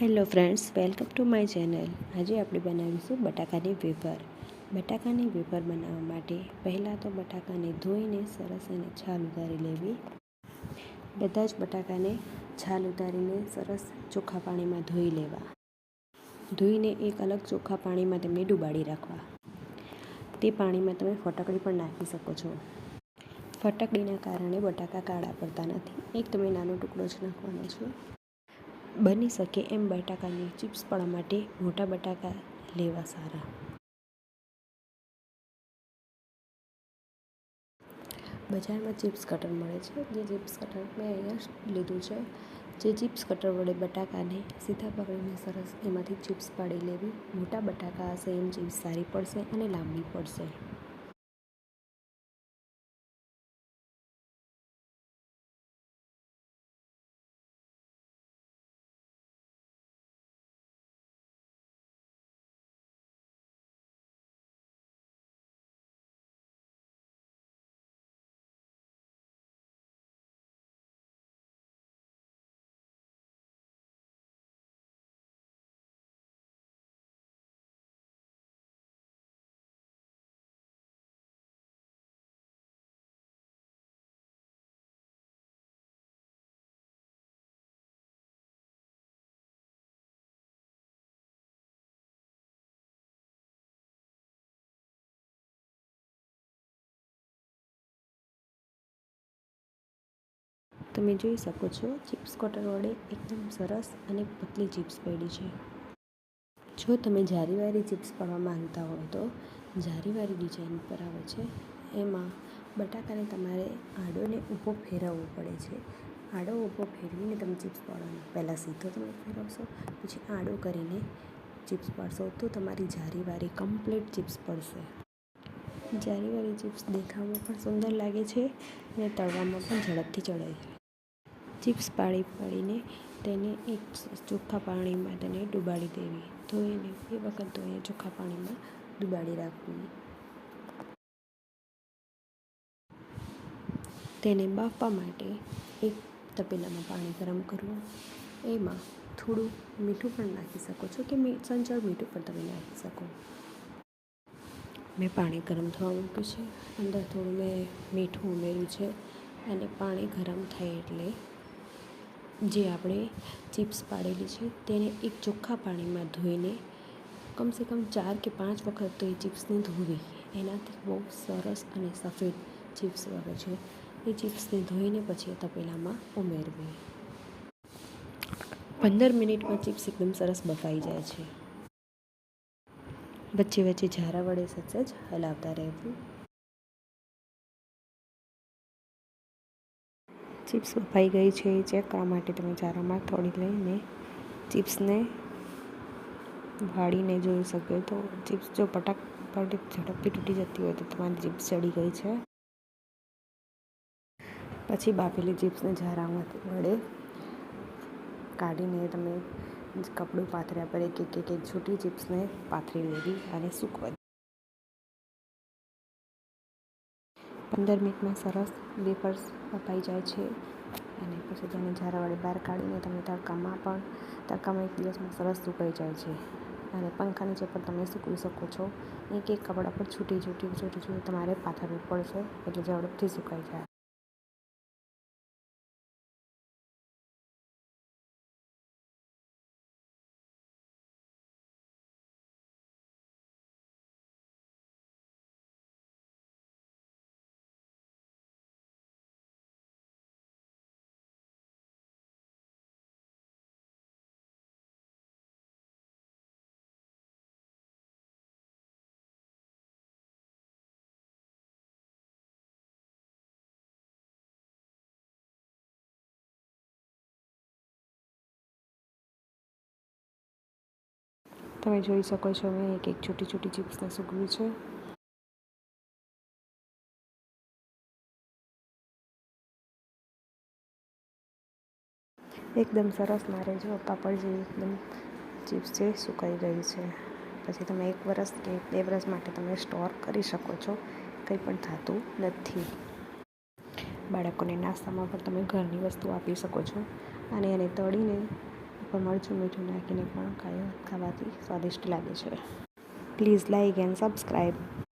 Hello friends, welcome to my channel. આજે આપણે બનાવીશું બટાકાની વેફર. બટાકાની વેફર બનાવવા માટે પહેલાં તો બટાકાને ધોઈને સરસ એને છાલ ઉતારી લેવી. બધા જ બટાકાને છાલ ઉતારીને સરસ ચોખ્ખા પાણીમાં ધોઈ લેવા. ધોઈને એક અલગ ચોખ્ખા પાણીમાં તેમને ડુબાડી રાખવા. તે પાણીમાં તમે ફટકડી પણ નાખી શકો છો. ફટકડીના કારણે બટાકા કાળા પડતા નથી. એક તમે નાનો ટુકડો જ નાખવાનો છે. બની શકે એમ બટાકાની ચિપ્સ પાડવા માટે મોટા બટાકા લેવા સારા. બજારમાં ચિપ્સ કટર મળે છે. જે ચિપ્સ કટર મેં અહીંયા લીધું છે. જે ચિપ્સ કટર વડે બટાકાને સીધા પકડીને સરસ એમાંથી ચિપ્સ પાડી લેવી. મોટા બટાકા હશે એમ ચિપ્સ સારી પડશે અને લાંબી પડશે. તમે જોઈ શકો છો, ચિપ્સ કટર વડે એકદમ સરસ અને પતલી ચિપ્સ પડી છે. જો તમે જારીવાળી ચિપ્સ પાડવા માંગતા હોય તો જારીવાળી ડિઝાઇન પર આવે છે. એમાં બટાકાને તમારે આડોને ઊભો ફેરવવો પડે છે. આડો ઊભો ફેરવીને તમે ચિપ્સ પાડવાનો. પહેલાં સીધો તમે ફેરવશો, પછી આડો કરીને ચિપ્સ પાડશો તો તમારી જારીવાળી કમ્પ્લીટ ચિપ્સ પડશે. જારીવાળી ચિપ્સ દેખાવમાં પણ સુંદર લાગે છે અને તળવામાં પણ ઝડપથી ચડે છે. ચિપ્સ પાડી પાડીને તેને એક ચોખ્ખા પાણીમાં તેને ડુબાડી દેવી. ધોઈને બે વખત ધોઈને ચોખ્ખા પાણીમાં ડુબાડી રાખવી. તેને બાફવા માટે એક તપેલામાં પાણી ગરમ કરવું. એમાં થોડું મીઠું પણ નાખી શકો છો કે સંચળ મીઠું પણ તમે નાખી શકો. મેં પાણી ગરમ થવા મૂક્યું છે. અંદર થોડું મેં મીઠું ઉમેર્યું છે. અને પાણી ગરમ થાય એટલે જે આપણે ચિપ્સ પાડેલી છે, તેને એક ચોખ્ખા પાણીમાં ધોઈને કમસે કમ ચાર કે પાંચ વખત તો એ ચિપ્સને ધોવી. એનાથી બહુ સરસ અને સફેદ ચિપ્સ આવે છે. એ ચિપ્સને ધોઈને પછી તપેલામાં ઉમેરવી. પંદર મિનિટમાં ચિપ્સ એકદમ સરસ બફાઈ જાય છે. વચ્ચે વચ્ચે ઝારા વડે સહેજ હલાવતા રહેવું. ચિપ્સ બફાઈ ગઈ છે, એ ચેક કરવા માટે તમે ચારામાં થોડી લઈને ચિપ્સને વાળીને જોઈ શકો. તો ચિપ્સ જો પટાક પટક ઝડપથી તૂટી જતી હોય તો તમારી ચિપ્સ ચડી ગઈ છે. પછી બાફેલી ચિપ્સને ઝારામાંથી વડે કાઢીને તમે કપડું પાથર્યા પર એક એક એક છૂટી ચિપ્સને પાથરી લેવી અને સૂકવા પંદર મિનિટમાં સરસ વેફર્સ અપાઈ જાય છે. અને પછી તેને ઝારા બહાર કાઢીને તમે તડકામાં પણ, તડકામાં એક દિવસમાં સરસ સુકાઈ જાય છે. અને પંખા નીચે પણ તમે સૂકવી શકો છો, એક એક કપડા પર છૂટી છૂટી છૂટી છૂટી તમારે પાથરવું પડશે એટલે ઝડપથી સુકાઈ જાય. તમે જોઈ શકો છો મેં એક એક છોટી છોટી ચિપ્સને સૂકવી છે. એકદમ સરસ મારે જો પાપડ જેવી એકદમ ચિપ્સ છે સુકાઈ ગઈ છે. પછી તમે એક વરસ કે બે વરસ માટે તમે સ્ટોર કરી શકો છો. કંઈ પણ થતું નથી. બાળકોને નાસ્તામાં પણ તમે ઘરની વસ્તુ આપી શકો છો. અને એને તળીને ઉપર મરચું મીઠું નાખીને પણ ખાવાથી સ્વાદિષ્ટ લાગે છે. Please like and subscribe